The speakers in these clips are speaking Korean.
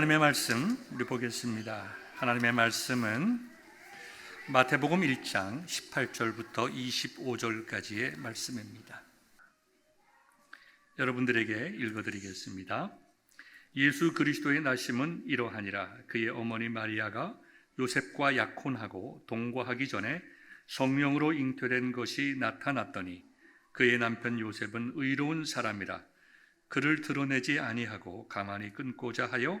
하나님의 말씀 우리 보겠습니다. 하나님의 말씀은 마태복음 1장 18절부터 25절까지의 말씀입니다. 여러분들에게 읽어 드리겠습니다. 예수 그리스도의 나심은 이러하니라 그의 어머니 마리아가 요셉과 약혼하고 동거하기 전에 성령으로 잉태된 것이 나타났더니 그의 남편 요셉은 의로운 사람이라 그를 드러내지 아니하고 가만히 끊고자 하여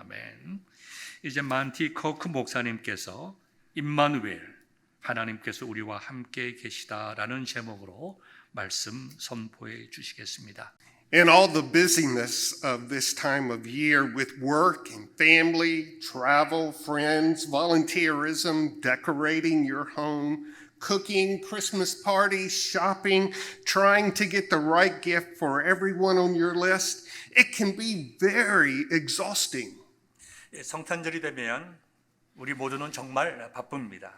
아멘. 이제 만티 커크 목사님께서 임마누엘 하나님께서 우리와 함께 계시다라는 제목으로 말씀 선포해 주시겠습니다. In all the busyness of this time of year with work and family, travel, friends, volunteerism, decorating your home, cooking, Christmas parties, shopping, trying to get the right gift for everyone on your list, it can be very exhausting. 예, 성탄절이 되면 우리 모두는 정말 바쁩니다.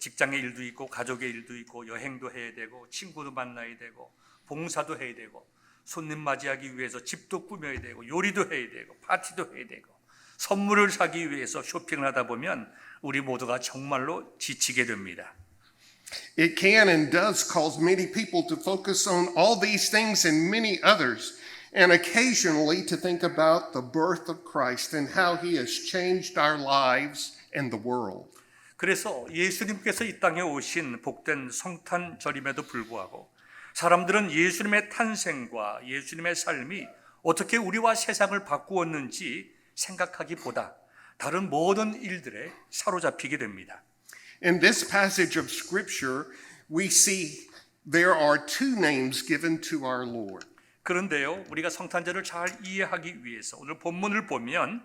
직장의 일도 있고 가족의 일도 있고 여행도 해야 되고 친구도 만나야 되고 봉사도 해야 되고 손님 맞이하기 위해서 집도 꾸며야 되고 요리도 해야 되고 파티도 해야 되고 선물을 사기 위해서 쇼핑을 하다 보면 우리 모두가 정말로 지치게 됩니다. It can and does cause many people to focus on all these things and many others, and occasionally to think about the birth of Christ and how he has changed our lives and the world. 그래서 예수님께서 이 땅에 오신 복된 성탄절임에도 불구하고 사람들은 예수님의 탄생과 예수님의 삶이 어떻게 우리와 세상을 바꾸었는지 생각하기보다 다른 모든 일들에 사로잡히게 됩니다. In this passage of Scripture, we see there are two names given to our Lord. 그런데요, 우리가 성탄절을 잘 이해하기 위해서 오늘 본문을 보면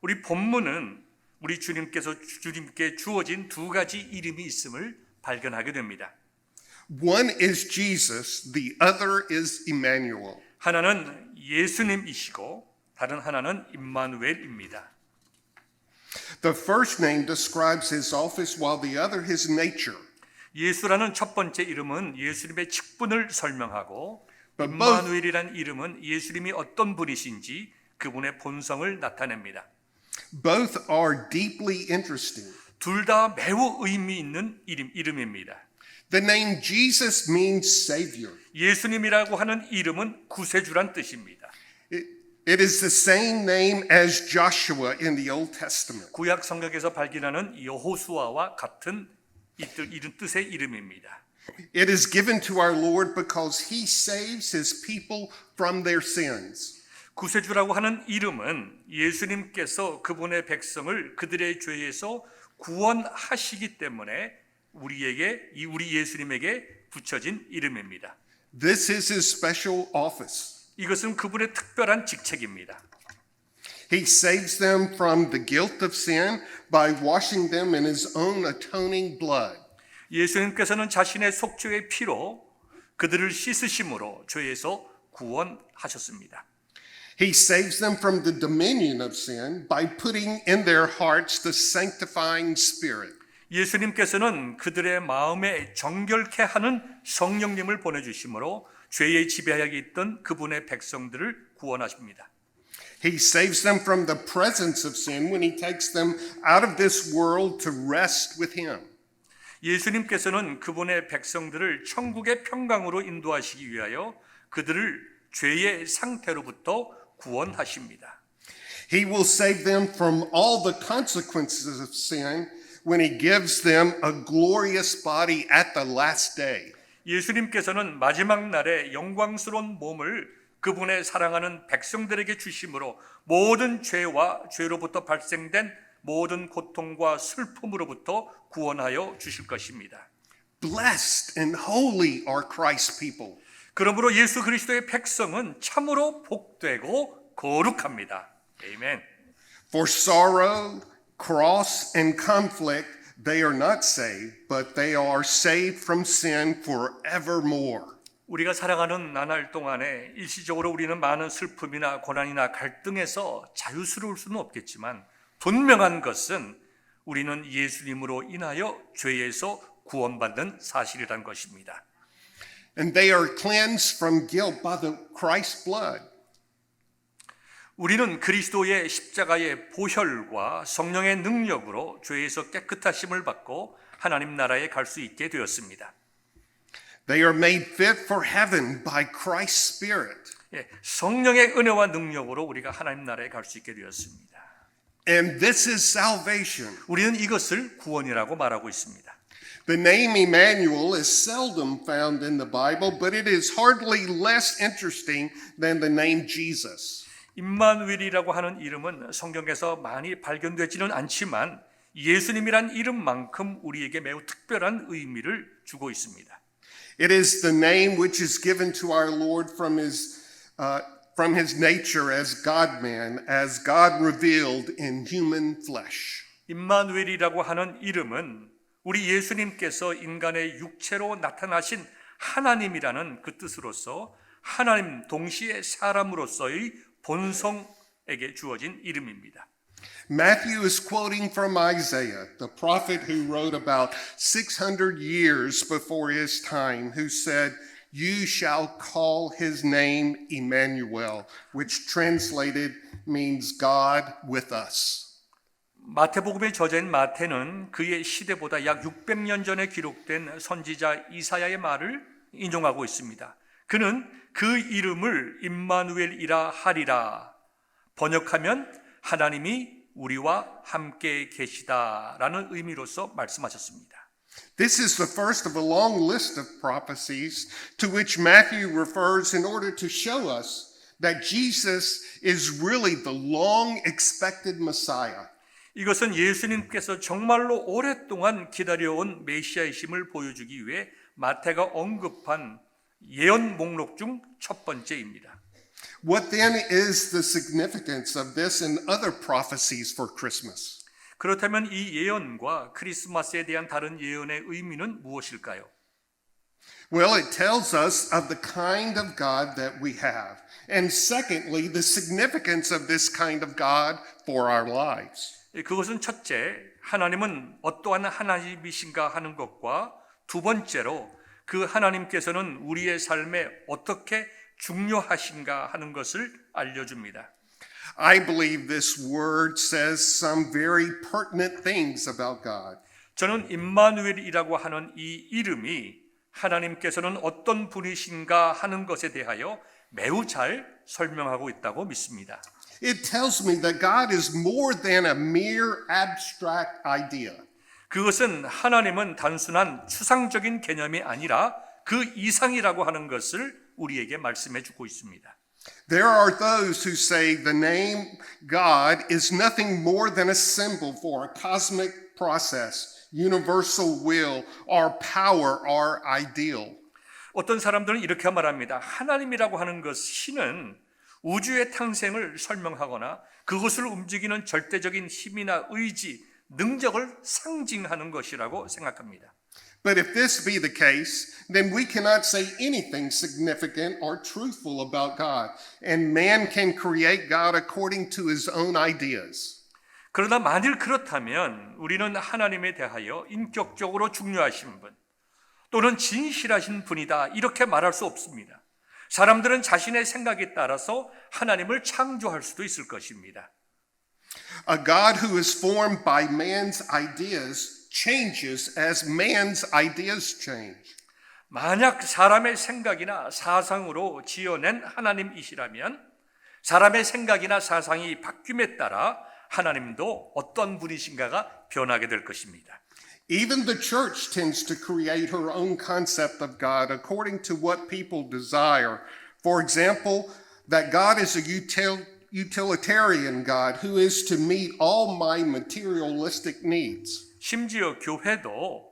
우리 본문은 우리 주님께서 주님께 주어진 두 가지 이름이 있음을 발견하게 됩니다. One is Jesus, the other is Emmanuel. 하나는 예수님이시고 다른 하나는 임마누엘입니다. The first name describes his office, while the other his nature. 예수라는 첫 번째 이름은 예수님의 직분을 설명하고 임마누엘이라는 이름은 예수님이 어떤 분이신지 그분의 본성을 나타냅니다. Both are deeply interesting. 둘 다 매우 의미 있는 이름, 이름입니다. The name Jesus means Savior. 예수님이라고 하는 이름은 구세주란 뜻입니다. It, is the same name as Joshua in the Old Testament. 구약 성경에서 발견하는 여호수아와 같은 이 뜻- 이름 뜻의 이름입니다. It is given to our Lord because he saves his people from their sins. 구세주라고 하는 이름은 예수님께서 그분의 백성을 그들의 죄에서 구원하시기 때문에 우리에게 이 우리 예수님에게 붙여진 이름입니다. This is his special office. 이것은 그분의 특별한 직책입니다. He saves them from the guilt of sin by washing them in his own atoning blood. 예수님께서는 자신의 속죄의 피로 그들을 씻으심으로 죄에서 구원하셨습니다. He saves them from the dominion of sin by putting in their hearts the sanctifying spirit. 예수님께서는 그들의 마음에 정결케 하는 성령님을 보내 주심으로 죄의 지배하에 있던 그분의 백성들을 구원하십니다. He saves them from the presence of sin when he takes them out of this world to rest with him. 예수님께서는 그분의 백성들을 천국의 평강으로 인도하시기 위하여 그들을 죄의 상태로부터 구원하십니다. He will save them from all the consequences of sin when he gives them a glorious body at the last day. 예수님께서는 마지막 날에 영광스러운 몸을 그분의 사랑하는 백성들에게 주심으로 모든 죄와 죄로부터 발생된 모든 고통과 슬픔으로부터 구원하여 주실 것입니다. Blessed and holy are Christ's people. 그러므로 예수 그리스도의 백성은 참으로 복되고 거룩합니다. 아멘. For sorrow, cross, and conflict, they are not saved, but they are saved from sin forevermore. 우리가 살아가는 나날 동안에 일시적으로 우리는 많은 슬픔이나 고난이나 갈등에서 자유스러울 수는 없겠지만 분명한 것은 우리는 예수님으로 인하여 죄에서 구원받는 사실이란 것입니다. And they are cleansed from guilt by the Christ's blood. 우리는 그리스도의 십자가의 보혈과 성령의 능력으로 죄에서 깨끗하심을 받고 하나님 나라에 갈 수 있게 되었습니다. They are made fit for heaven by Christ's Spirit. 예, 성령의 은혜와 능력으로 우리가 하나님 나라에 갈 수 있게 되었습니다. And this is salvation. 우리는 이것을 구원이라고 말하고 있습니다. The name Emmanuel is seldom found in the Bible, but it is hardly less interesting than the name Jesus. 임마누엘이라고 하는 이름은 성경에서 많이 발견되지는 않지만 예수님이란 이름만큼 우리에게 매우 특별한 의미를 주고 있습니다. It is the name which is given to our Lord from his, uh, from his nature as God man, as God revealed in human flesh. 임마누엘이라고 하는 이름은 우리 예수님께서 인간의 육체로 나타나신 하나님이라는 그 뜻으로서 하나님 동시에 사람으로서의 본성에게 주어진 이름입니다. Matthew is quoting from Isaiah, the prophet who wrote about 600 years before his time, who said, You shall call his name Emmanuel, which translated means God with us. 마태복음의 저자인 마태는 그의 시대보다 약 600년 전에 기록된 선지자 이사야의 말을 인용하고 있습니다. 그는 그 이름을 임마누엘이라 하리라 번역하면 하나님이 우리와 함께 계시다라는 의미로서 말씀하셨습니다. This is the first of a long list of prophecies to which Matthew refers in order to show us that Jesus is really the long expected Messiah. 이것은 예수님께서 정말로 오랫동안 기다려온 메시아이심을 보여주기 위해 마태가 언급한 예언 목록 중 첫 번째입니다. What then is the significance of this and other prophecies for Christmas? 그렇다면 이 예언과 크리스마스에 대한 다른 예언의 의미는 무엇일까요? Well, it tells us of the kind of God that we have. And secondly, the significance of this kind of God for our lives. 그것은 첫째, 하나님은 어떠한 하나님이신가 하는 것과 두 번째로 그 하나님께서는 우리의 삶에 어떻게 중요하신가 하는 것을 알려줍니다. I believe this word says some very pertinent things about God. 저는 임마누엘이라고 하는 이 이름이 하나님께서는 어떤 분이신가 하는 것에 대하여 매우 잘 설명하고 있다고 믿습니다. It tells me that God is more than a mere abstract idea. 그것은 하나님은 단순한 추상적인 개념이 아니라 그 이상이라고 하는 것을 우리에게 말씀해 주고 있습니다. There are those who say the name God is nothing more than a symbol for a cosmic process, universal will, or power, or ideal. 어떤 사람들은 이렇게 말합니다. 하나님이라고 하는 것은 우주의 탄생을 설명하거나 그것을 움직이는 절대적인 힘이나 의지, 능력을 상징하는 것이라고 생각합니다. But if this be the case, then we cannot say anything significant or truthful about God, and man can create God according to his own ideas. 그러나 만일 그렇다면 우리는 하나님에 대하여 인격적으로 중요하신 분 또는 진실하신 분이다 이렇게 말할 수 없습니다. 사람들은 자신의 생각에 따라서 하나님을 창조할 수도 있을 것입니다. A God who is formed by man's ideas changes as man's ideas change. 만약 사람의 생각이나 사상으로 지어낸 하나님이시라면 사람의 생각이나 사상이 바뀜에 따라 하나님도 어떤 분이신가가 변하게 될 것입니다. Even the church tends to create her own concept of God according to what people desire. For example, that God is a util- utilitarian God who is to meet all my materialistic needs. 심지어 교회도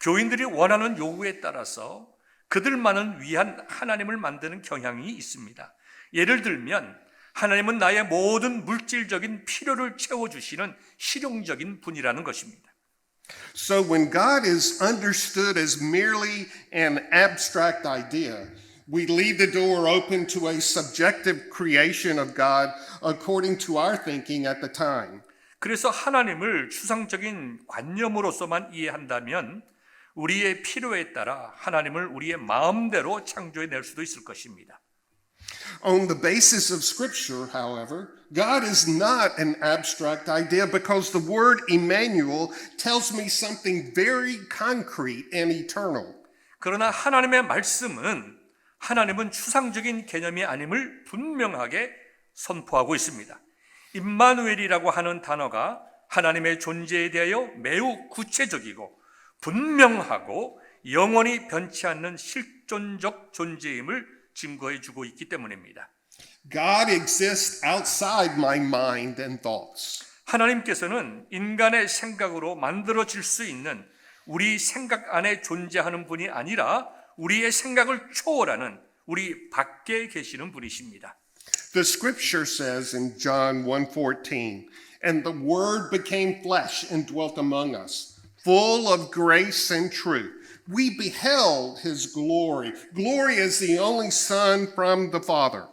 교인들이 원하는 요구에 따라서 그들만을 위한 하나님을 만드는 경향이 있습니다. 예를 들면 하나님은 나의 모든 물질적인 필요를 채워주시는 실용적인 분이라는 것입니다. So when God is understood as merely an abstract idea, we leave the door open to a subjective creation of God according to our thinking at the time. 그래서 하나님을 추상적인 관념으로서만 이해한다면 우리의 필요에 따라 하나님을 우리의 마음대로 창조해 낼 수도 있을 것입니다. On the basis of Scripture, however, God is not an abstract idea because the word Emmanuel tells me something very concrete and eternal. 그러나 하나님의 말씀은 하나님은 추상적인 개념이 아님을 분명하게 선포하고 있습니다. 임마누엘이라고 하는 단어가 하나님의 존재에 대하여 매우 구체적이고 분명하고 영원히 변치 않는 실존적 존재임을 증거해 주고 있기 때문입니다. God exists outside my mind and thoughts. 하나님께서는 인간의 생각으로 만들어질 수 있는 우리 생각 안에 존재하는 분이 아니라 우리의 생각을 초월하는 우리 밖에 계시는 분이십니다. The scripture says in John 1:14, and the word became flesh and dwelt among us, full of grace and truth. We beheld his glory. Glory as the only son from the Father.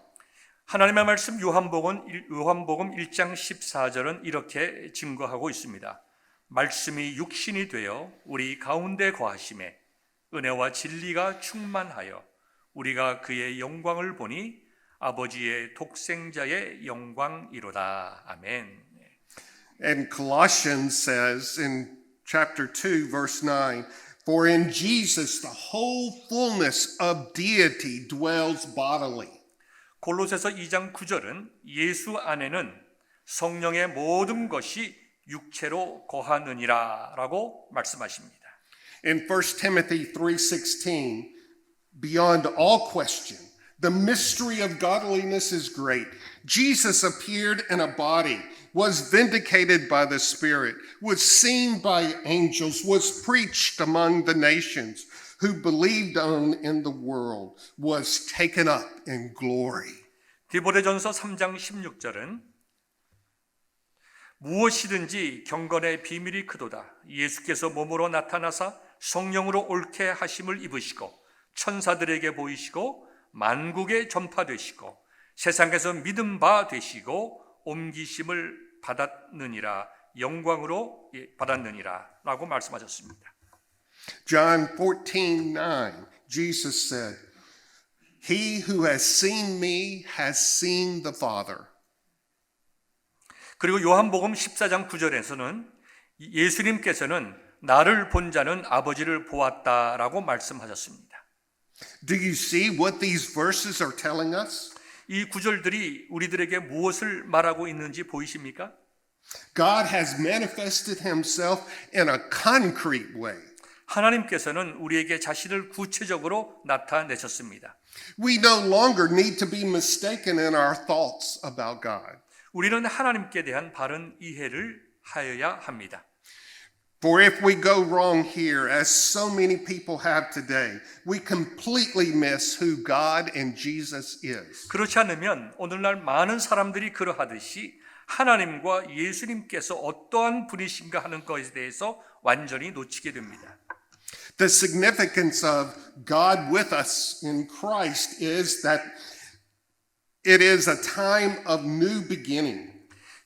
하나님의 말씀 요한복음 일- 요한복음 1장 14절은 이렇게 증거하고 있습니다. 말씀이 육신이 되어 우리 가운데 거하심에 은혜와 진리가 충만하여 우리가 그의 영광을 보니 아버지의 독생자의 영광이로다. 아멘. And Colossians says in chapter 2, verse 9, For in Jesus the whole fullness of deity dwells bodily. 골로새서 2장 9절은 예수 안에는 성령의 모든 것이 육체로 거하느니라라고 말씀하십니다. In 1 Timothy 3:16, beyond all question, the mystery of godliness is great. Jesus appeared in a body, was vindicated by the Spirit, was seen by angels, was preached among the nations, who believed on in the world, was taken up in glory. 디보데전서 3장 16절은 무엇이든지 경건의 비밀이 크도다. 예수께서 몸으로 나타나사 성령으로 옳게 하심을 입으시고 천사들에게 보이시고 만국에 전파되시고 세상에서 믿음 바 되시고 옮기심을 받았느니라 영광으로 예, 받았느니라라고 말씀하셨습니다. John 14:9, Jesus said, He who has seen me has seen the Father. 그리고 요한복음 14장 9절에서는 예수님께서는 나를 본 자는 아버지를 보았다라고 말씀하셨습니다. Do you see what these verses are telling us? 이 구절들이 우리들에게 무엇을 말하고 있는지 보이십니까? God has manifested himself in a concrete way. 하나님께서는 우리에게 자신을 구체적으로 나타내셨습니다. We no longer need to be mistaken in our thoughts about God. 우리는 하나님께 대한 바른 이해를 하여야 합니다. For if we go wrong here, as so many people have today, we completely miss who God and Jesus is. 그렇지 않으면 오늘날 많은 사람들이 그러하듯이 하나님과 예수님께서 어떠한 분이신가 하는 것에 대해서 완전히 놓치게 됩니다. The significance of God with us in Christ is that it is a time of new beginning.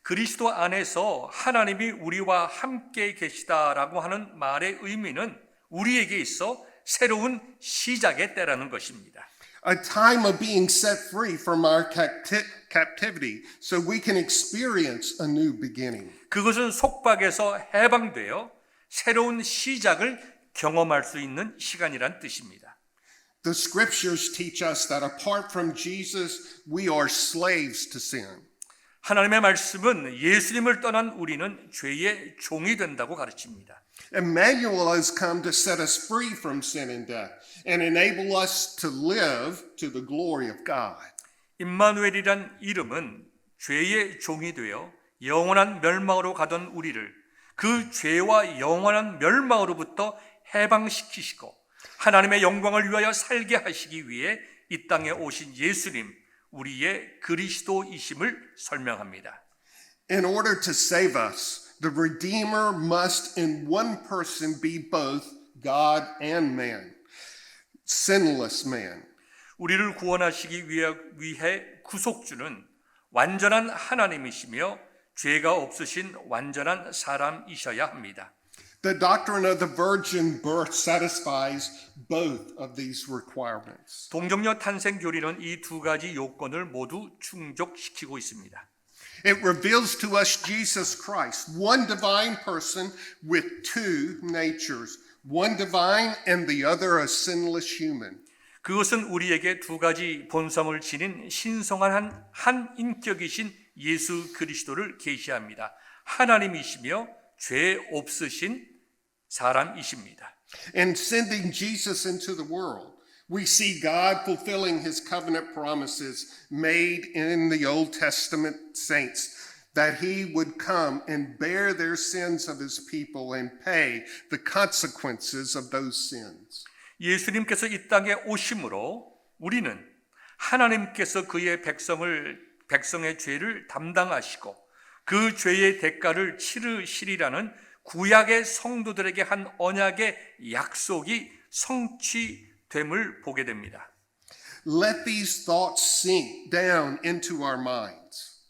그리스도 안에서 하나님이 우리와 함께 계시다라고 하는 말의 의미는 우리에게 있어 새로운 시작의 때라는 것입니다. A time of being set free from our capti- captivity so we can experience a new beginning. 그것은 속박에서 해방되어 새로운 시작을 경험할 수 있는 시간이란 뜻입니다. The scriptures teach us that apart from Jesus, we are slaves to sin. 하나님의 말씀은 예수님을 떠난 우리는 죄의 종이 된다고 가르칩니다. Emmanuel has come to set us free from sin and death and enable us to live to the glory of God. 임마누엘이란 이름은 죄의 종이 되어 영원한 멸망으로 가던 우리를 그 죄와 영원한 멸망으로부터 해방시키시고 하나님의 영광을 위하여 살게 하시기 위해 이 땅에 오신 예수님, 우리의 그리스도이심을 설명합니다. In order to save us, the Redeemer must in one person be both God and man, sinless man. 우리를 구원하시기 위해, 위해 구속주는 완전한 하나님이시며 죄가 없으신 완전한 사람이셔야 합니다. The doctrine of the virgin birth satisfies both of these requirements. 동정녀 탄생 교리는 이 두 가지 요건을 모두 충족시키고 있습니다. It reveals to us Jesus Christ, one divine person with two natures, one divine and the other a sinless human. 그것은 우리에게 두 가지 본성을 지닌 신성한 한, 한 인격이신 예수 그리스도를 계시합니다. 하나님이시며 죄 없으신 사람이십니다. In sending Jesus into the world, we see God fulfilling his covenant promises made in the Old Testament saints that he would come and bear their sins of his people and pay the consequences of those sins. 예수님께서 이 땅에 오심으로 우리는 하나님께서 그의 백성을 백성의 죄를 담당하시고 그 죄의 대가를 치르시리라는 구약의 성도들에게 한 언약의 약속이 성취됨을 보게 됩니다. Let these thoughts sink down into our minds.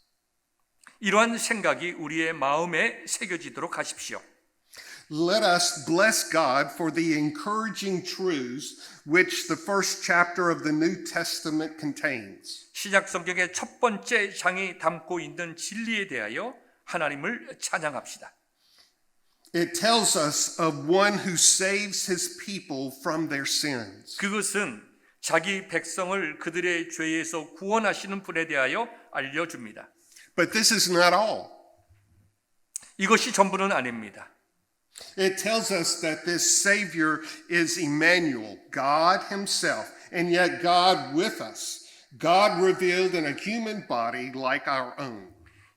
이러한 생각이 우리의 마음에 새겨지도록 하십시오. Let us bless God for the encouraging truths which the first chapter of the New Testament contains. 신약 성경의 첫 번째 장이 담고 있는 진리에 대하여 하나님을 찬양합시다. It tells us of one who saves his people from their sins. 그것은 자기 백성을 그들의 죄에서 구원하시는 분에 대하여 알려 줍니다. But this is not all. 이것이 전부는 아닙니다. It tells us that this Savior is Emmanuel, God Himself, and yet God with us, God revealed in a human body like our own.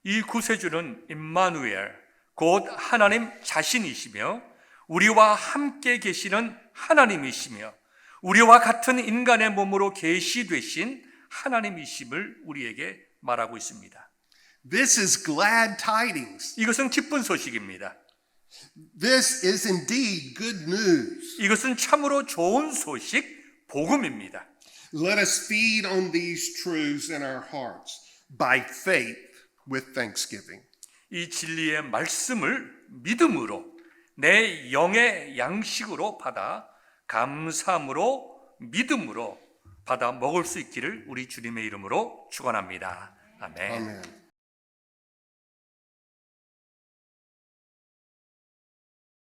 이 구세주는 임마누엘, 곧 하나님 자신이시며 우리와 함께 계시는 하나님이시며 우리와 같은 인간의 몸으로 계시되신 하나님이심을 우리에게 말하고 있습니다. This is glad tidings. 이것은 기쁜 소식입니다. This is indeed good news. 이것은 참으로 좋은 소식, 복음입니다. Let us feed on these truths in our hearts by faith with thanksgiving. 이 진리의 말씀을 믿음으로 내 영의 양식으로 받아 감사함으로 믿음으로 받아 먹을 수 있기를 우리 주님의 이름으로 축원합니다. 아멘. Amen.